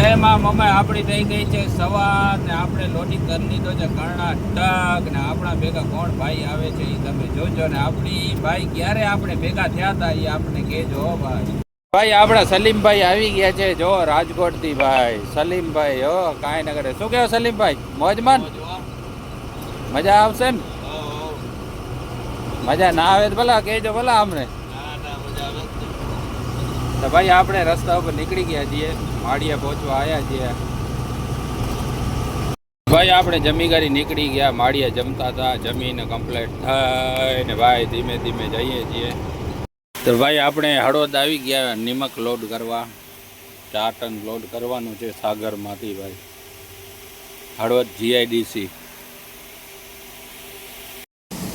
જય માં મમ્મી આપણી થઈ ગઈ છે સવાર ને આપણે લોટી કરી લીધો છે કર્ણાટક ને આપણા ભેગા કોણ ભાઈ આવે છે એ તમે જોજો ને આપણી ભાઈ ક્યારે આપણે ભેગા થયા હતા એ આપણે કહેજો હો ભાઈ. ભાઈ આપણા સલીમભાઈ આવી ગયા છે જો રાજકોટથી ભાઈ. સલીમભાઈ હો કાંઈ ન કરે. શું કહેવો સલીમભાઈ? મોજમાન મજા આવશે ને મજા ના આવે તો ભલા કહેજો ભલા અમને. તો ભાઈ આપણે રસ્તા ઉપર નીકળી ગયા છીએ. માળિયા પહોંચવા આવ્યા છીએ. ભાઈ આપણે જમી કરી નીકળી ગયા. માળિયા જમતા હતા. જમીને કમ્પ્લીટ થઈને ભાઈ ધીમે ધીમે જઈએ છીએ. તો ભાઈ આપણે હળવદ આવી ગયા. નિમક લોડ કરવા. ચાર ટન લોડ કરવાનું છે સાગરમાંથી ભાઈ. હળવદ જીઆઈડીસી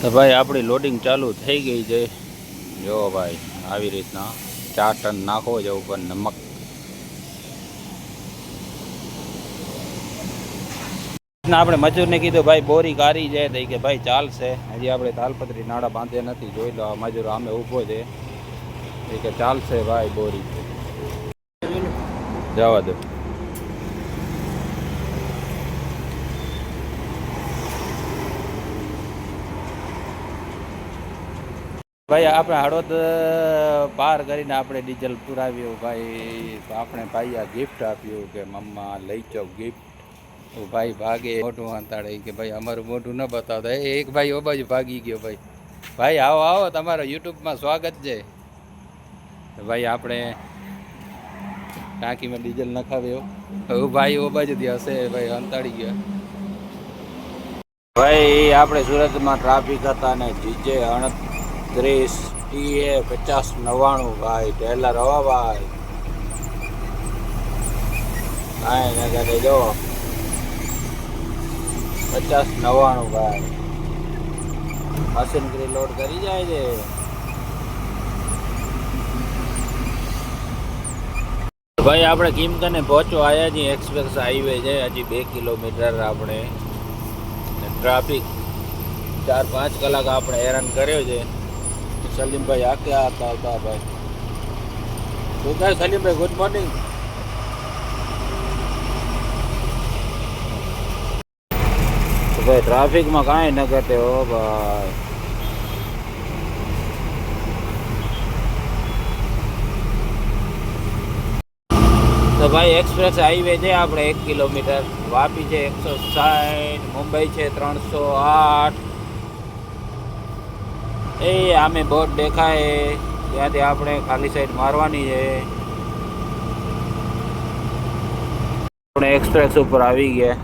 તો ભાઈ આપણી લોડિંગ ચાલુ થઈ ગઈ છે. જો ભાઈ, આવી રીતના. ચાર ટન નાખો છે ઉપર નમક. ના આપણે મજૂરને કીધું ભાઈ બોરી કારી છે. તો કે ભાઈ ચાલશે. હજી આપણે તાલપત્રી નાડા બાંધ્યા નથી જોઈ લો આ મજૂર આમે ઊભો છે. એ કે ચાલશે ભાઈ બોરી. જવા દો. ભાઈ, આપણે હળવદ પાર કરીને આપણે ડીઝલ પુરાવ્યું. ભાઈ, આપણે ભાઈ આ ગિફ્ટ આપ્યું કે મમ્મા, લઈ જાઓ ગિફ્ટ ભાઈ ભાગે, મોઢું અંતાડે કે ભાઈ, અમારું મોઢું ન બતાવતા. એ એક ભાઈ ઓ બાજુ ભાગી ગયો ભાઈ. ભાઈ, આવો આવો, તમારો યુટ્યુબમાં સ્વાગત છે. ભાઈ, આપણે ટાંકીમાં ડીઝલ નખાવ્યો. હવે ભાઈ ઓ બાજુથી હશે, ભાઈ અંતાડી ગયો. ભાઈ આપણે સુરતમાં ટ્રાફિક હતા ને, જીજે અણત્રીસ ટીએ, પચાસ, નવ્વાણું ભાઈ ટેલર હવા ભાઈ. કાંઈ ના કરે, જો. પચાસ, નવ્વાણું ભાઈ. મશીનરી લોડ કરી જાય છે. ભાઈ, આપણે કિંમતને પહોંચો આવ્યા છીએ એક્સપ્રેસ હાઈવે છે. હજી બે કિલોમીટર આપણે. ટ્રાફિક ચાર પાંચ કલાક આપણે હેરાન કર્યો છે. સલીમભાઈ આ ક્યાં હતા હતા ભાઈ. શું થાય સલીમભાઈ ગુડ મોર્નિંગ ભાઈ, ટ્રાફિકમાં કાંઈ ન ઘટે હો ભાઈ. તો ભાઈ એક્સપ્રેસ હાઈવે છે આપણે એક કિલોમીટર. વાપી છે એકસો સાઠ, મુંબઈ છે ત્રણસો આઠ. એ આમે બોટ દેખાય. ત્યાંથી આપણે ખાલી સાઈડ મારવાની છે. આપણે એક્સપ્રેસ ઉપર આવી ગયા.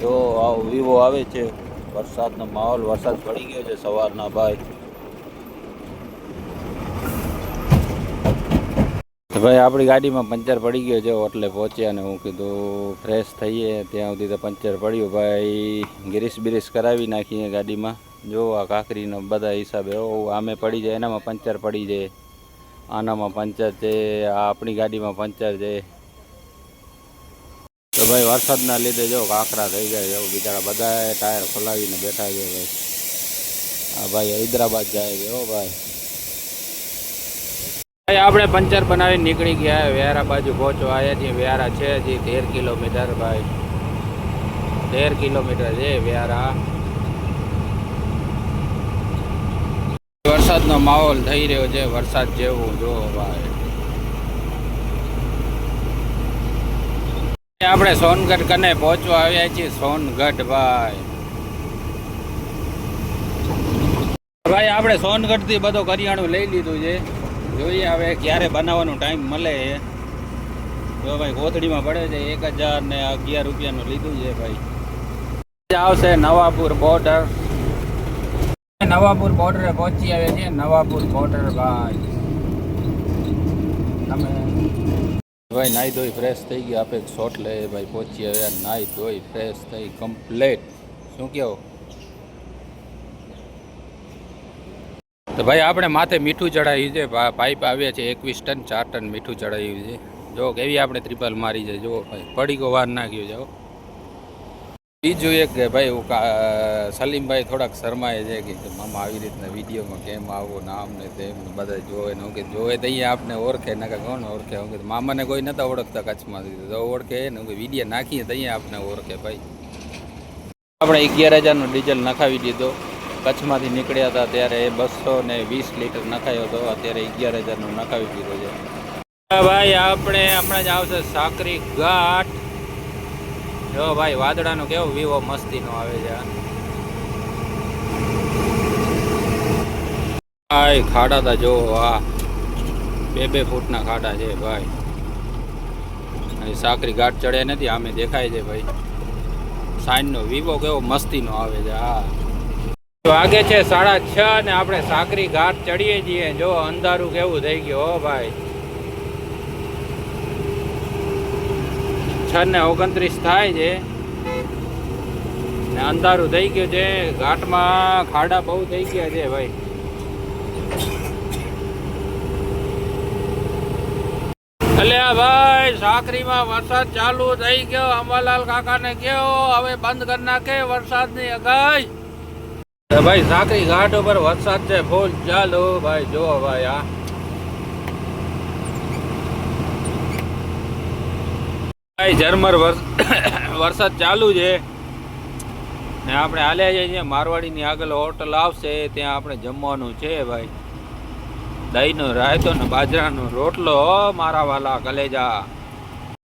તો આવો વિવો આવે છે. વરસાદનો માહોલ, વરસાદ પડી ગયો છે સવારના ભાઈ. ભાઈ, આપણી ગાડીમાં પંચર પડી ગયો છે. એટલે પહોંચ્યા અને હું કીધું ફ્રેશ થઈએ. ત્યાં સુધી તો પંચર પડ્યું. ભાઈ, ગિરીશ બિરીશ કરાવી નાખીએ ગાડીમાં. જો આ કાકરીનો બધા હિસાબે આમે પડી જાય, એનામાં પંચર પડી જાય. આનામાં પંચર છે, આ આપણી ગાડીમાં પંચર છે. તો ભાઈ વરસાદના લીધે જો કાંકરા થઈ ગયા છે, બિચારા બધા ટાયર ખોલાવીને બેઠા છે ભાઈ. હા ભાઈ હૈદરાબાદ જાય છે હો ભાઈ. ભાઈ, આપણે પંચર બનાવીને નીકળી ગયા વ્યારા બાજુ પહોંચો આવ્યા છીએ વ્યારા છે હજી તેર કિલોમીટર, ભાઈ. તેર કિલોમીટર છે વ્યારા. વરસાદનો માહોલ થઈ રહ્યો છે. વરસાદ જેવો જો ભાઈ આપણે સોનગઢ કને પહોંચવા આવ્યા છીએ. સોનગઢ ભાઈ. ભાઈ, આપણે સોનગઢથી બધું કરિયાણું લઈ લીધું છે. જોઈએ હવે ક્યારે બનાવવાનો ટાઈમ મળે તો ભાઈ કોથળીમાં પડે છે. એક હજાર ને અગિયાર રૂપિયાનું લીધું છે ભાઈ. આવશે નવાપુર બોર્ડર નવાપુર બોર્ડરે પહોંચી આવ્યા છીએ નવાપુર બોર્ડર ભાઈ તમે ભાઈ નાહી ધોઈ ફ્રેશ થઈ ગયા. આપણે શોટ લે ભાઈ, પહોંચી આવ્યા. નાહી ધોઈ ફ્રેશ થઈ કમ્પ્લેટ શું કહેવો તો ભાઈ, આપણે માથે મીઠું ચડાવ્યું છે. પાઇપ આવ્યા છે. એકવીસ ટન, ચાર ટન મીઠું ચડાવ્યું છે. જો કેવી આપણે ત્રિપલ મારી છે. જો ભાઈ પડી ગો વાર નાખ્યો છે બીજું એક કે ભાઈ હું સલીમભાઈ થોડાક શરમાય છે કે મામા આવી રીતના વિડીયોમાં કેમ આવો નામ ને તેમ બધા જોવે ને કે જોવે તો અહીંયા આપને ઓળખે. ને કે કોણ ઓળખે? હું કે મામાને કોઈ નતા ઓળખતા કચ્છમાં તો ઓળખે ને કે વીડિયો નાખીએ તો અહીંયા આપને ઓળખે ભાઈ. આપણે અગિયાર હજારનું ડીઝલ નખાવી દીધો. કચ્છમાંથી નીકળ્યા હતા ત્યારે બસો ને વીસ લીટર નખાયો હતો. અત્યારે અગિયાર હજારનું નખાવી દીધો છે. ભાઈ આપણે હમણાં જ આવશે સાકરી ઘાટ. જો ભાઈ, વાદળાનો કેવો વિવો મસ્તીનો આવે છે. ભાઈ, ખાડા તા જો, આ બે બે ફૂટના ખાડા છે ભાઈ. સાકરી ઘાટ ચડ્યા નથી, આમે દેખાય છે ભાઈ. સાઈનનો વિવો કેવો મસ્તીનો આવે છે, હા. વાગે છે સાડા છ ને આપણે સાકરી ઘાટ ચડીએ છીએ. જો અંધારું કેવું થઈ ગયું, હો ભાઈ. છ ને ઓગણત્રીસ થાય છે. ને અંધારું થઈ ગયું છે. ઘાટમાં ખાડા બહુ થઈ ગયા છે ભાઈ. એટલે ભાઈ સાકરીમાં વરસાદ ચાલુ થઈ ગયો. અંબાલાલ કાકાને કયો હવે બંધ કરી નાખે વરસાદની અગાઈ ભાઈ સાકરી ઘાટ ઉપર વરસાદ છે. ફૂલ ચાલો. ભાઈ જો ભાઈ, આ. ઝરમર વર- વરસાદ ચાલુ છે. ને આપણે હાલ્યા જઈએ છીએ. મારવાડીની આગળ હોટલ આવશે. ત્યાં આપણે જમવાનું છે ભાઈ. દહીંનો રાયતો ને બાજરાનો રોટલો, મારા વાલા કલેજા.